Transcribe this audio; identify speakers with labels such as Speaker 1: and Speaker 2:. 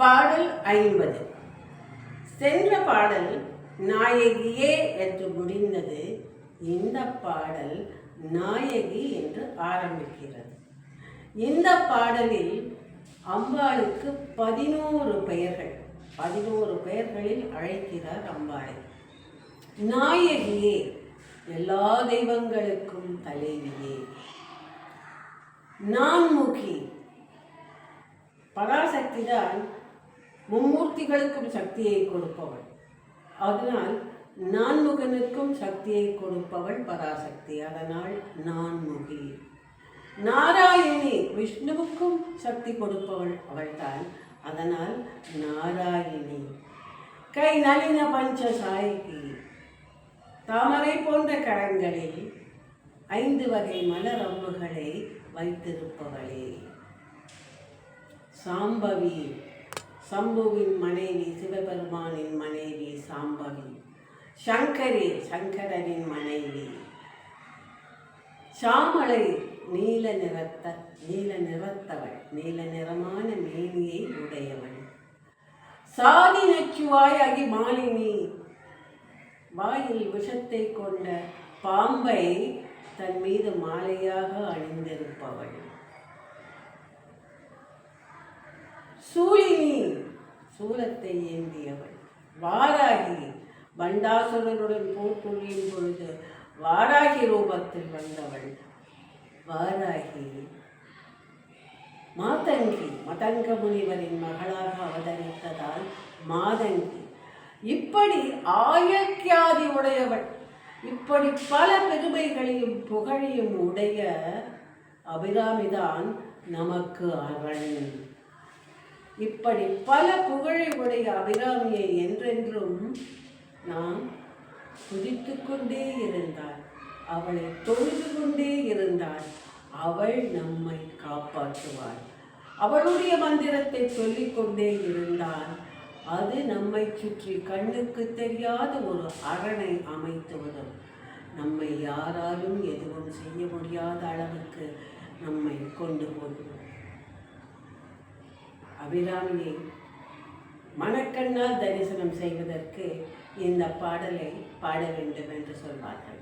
Speaker 1: பாடல் ஐம்பது. சென்ற பாடல் நாயகியே என்று முடிந்தது இந்த பாடல் நாயகி என்று ஆரம்பிக்கிறது. இந்த பாடலில் அம்பாளுக்கு பதினோரு பெயர்கள் பதினோரு பெயர்களில் அழைக்கிறார் அம்பாளை. நாயகியே எல்லா தெய்வங்களுக்கும் தலைவியே. நான்முகி பராசக்தி தான் மும்மூர்த்திகளுக்கும் சக்தியை கொடுப்பவள். அதனால் நான்முகனுக்கும் சக்தியை கொடுப்பவள் பராசக்தி. அதனால் நான்முகி. நாராயணி விஷ்ணுவுக்கும் சக்தி கொடுப்பவள் அவள்தான். அதனால் நாராயணி. கை நளின பஞ்ச சாயகி. தாமரை போன்ற கரங்களில் ஐந்து வகை மலர் அம்புகளை வைத்திருப்பவளே. சாம்பவி. சம்புவின் மனைவி சிவபெருமானின் மனைவி சாம்பவி. சங்கரி சங்கரனின் மனைவி. சாமலை நீல நிறத்த நீல நிறத்தவள் நீல நிறமான மேனியை உடையவள். சாதி நச்சுவாய் அகி மாலினி. வாயில் விஷத்தை கொண்ட பாம்பை தன் மீது மாலையாக அணிந்திருப்பவள். சூழினீர் சூலத்தை ஏந்தியவள். வாராகி பண்டாசுரனுடன் போர் பொழுது வாராகி ரூபத்தில் வந்தவள். வாராகி மாதங்கி மதங்க முனிவரின் மகளாக அவதரித்ததால் மாதங்கி. இப்படி ஆயக்கியாதி உடையவள். இப்படி பல பெருமைகளையும் புகழையும் உடைய அபிராமிதான் நமக்கு அவள். இப்படி பல புகழை உடைய அபிராமியை என்றென்றும் நாம் துதித்து கொண்டே இருந்தாள் அவளை தொழுது கொண்டே இருந்தாள் அவள் நம்மை காப்பாற்றுவாள். அவளுடைய மந்திரத்தை சொல்லிக்கொண்டே இருந்தால் அது நம்மை சுற்றி கண்ணுக்கு தெரியாத ஒரு அரணை அமைத்து விடும் நம்மை யாராலும் எதுவும் செய்ய முடியாத அளவுக்கு நம்மை கொண்டு போய்விடும் அபிராமியை மனக்கண்ணால் தரிசனம் செய்வதற்கு இந்த பாடலை பாட வேண்டும் என்று சொல்வார்கள்.